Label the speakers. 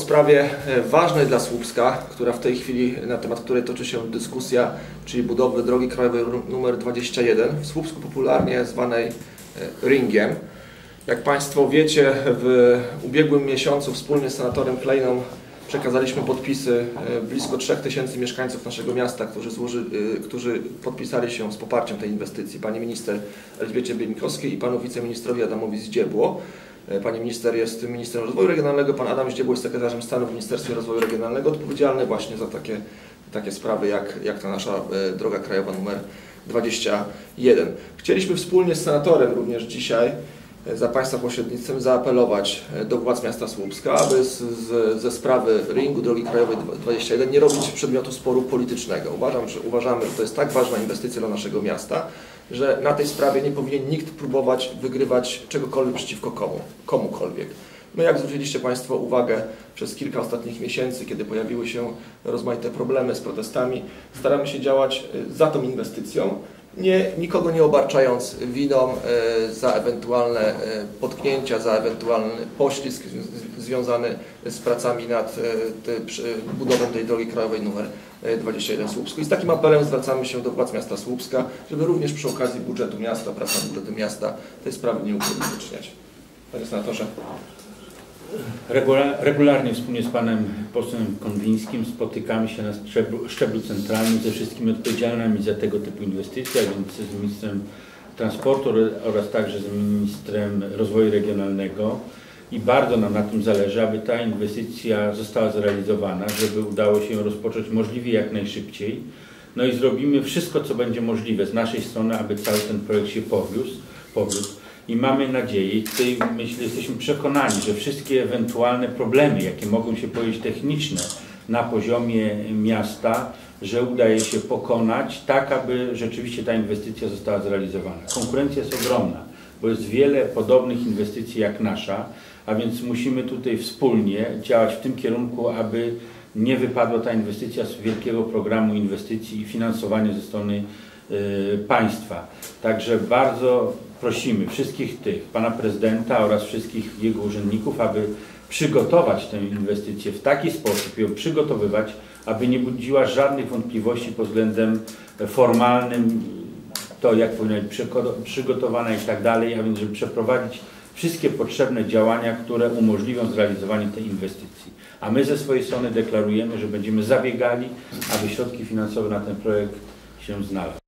Speaker 1: sprawie e, ważnej dla Słupska, która w tej chwili, na temat której toczy się dyskusja, czyli budowy drogi krajowej numer 21, w Słupsku popularnie zwanej e, ringiem. Jak Państwo wiecie, w ubiegłym miesiącu wspólnie z senatorem Klejną przekazaliśmy podpisy e, blisko 3000 mieszkańców naszego miasta, którzy, złoży, którzy podpisali się z poparciem tej inwestycji. Pani minister Elżbiecie Bieńkowskiej i panu wiceministrowi Adamowi Zdziebło. E, pani minister jest ministrem rozwoju regionalnego, pan Adam Ździebło jest sekretarzem stanu w Ministerstwie Rozwoju Regionalnego, odpowiedzialny właśnie za takie, takie sprawy jak, jak ta nasza e, droga krajowa numer 21. Chcieliśmy wspólnie z senatorem również dzisiaj za Państwa pośrednictwem zaapelować do władz miasta Słupska, aby z, z, ze sprawy ringu drogi krajowej 21 nie robić przedmiotu sporu politycznego. Uważam, że, uważamy, że to jest tak ważna inwestycja dla naszego miasta, że na tej sprawie nie powinien nikt próbować wygrywać czegokolwiek przeciwko komu, komukolwiek. My, jak zwróciliście Państwo uwagę przez kilka ostatnich miesięcy, kiedy pojawiły się rozmaite problemy z protestami, staramy się działać y, za tą inwestycją, nie, nikogo nie obarczając winą e, za ewentualne e, potknięcia, za ewentualny poślizg związany z pracami nad e, budową tej drogi krajowej numer 21 Słupsku. I z takim apelem zwracamy się do władz miasta Słupska, żeby również przy okazji budżetu miasta, prac nad budżetem miasta tej sprawy nie upolityczniać. Panie senatorze
Speaker 2: regularnie wspólnie z panem posłem Konwińskim spotykamy się na szczeblu, centralnym ze wszystkimi odpowiedzialnymi za tego typu inwestycje, a więc z ministrem transportu oraz także z ministrem rozwoju regionalnego i bardzo nam na tym zależy, aby ta inwestycja została zrealizowana, żeby udało się ją rozpocząć możliwie jak najszybciej. No i zrobimy wszystko, co będzie możliwe z naszej strony, aby cały ten projekt się powiózł. powiózł i mamy nadzieję, tutaj myślę, jesteśmy przekonani, że wszystkie ewentualne problemy, jakie mogą się pojawić techniczne na poziomie miasta, że udaje się pokonać tak, aby rzeczywiście ta inwestycja została zrealizowana. Konkurencja jest ogromna, bo jest wiele podobnych inwestycji jak nasza, a więc musimy tutaj wspólnie działać w tym kierunku, aby nie wypadła ta inwestycja z wielkiego programu inwestycji i finansowania ze strony y, państwa. Także bardzo prosimy wszystkich tych, pana prezydenta oraz wszystkich jego urzędników, aby przygotować tę inwestycję w taki sposób, ją przygotowywać, aby nie budziła żadnych wątpliwości pod względem formalnym, to jak powinna być przygotowana i tak dalej, a więc żeby przeprowadzić wszystkie potrzebne działania, które umożliwią zrealizowanie tej inwestycji. A my ze swojej strony deklarujemy, że będziemy zabiegali, aby środki finansowe na ten projekt się znalazły.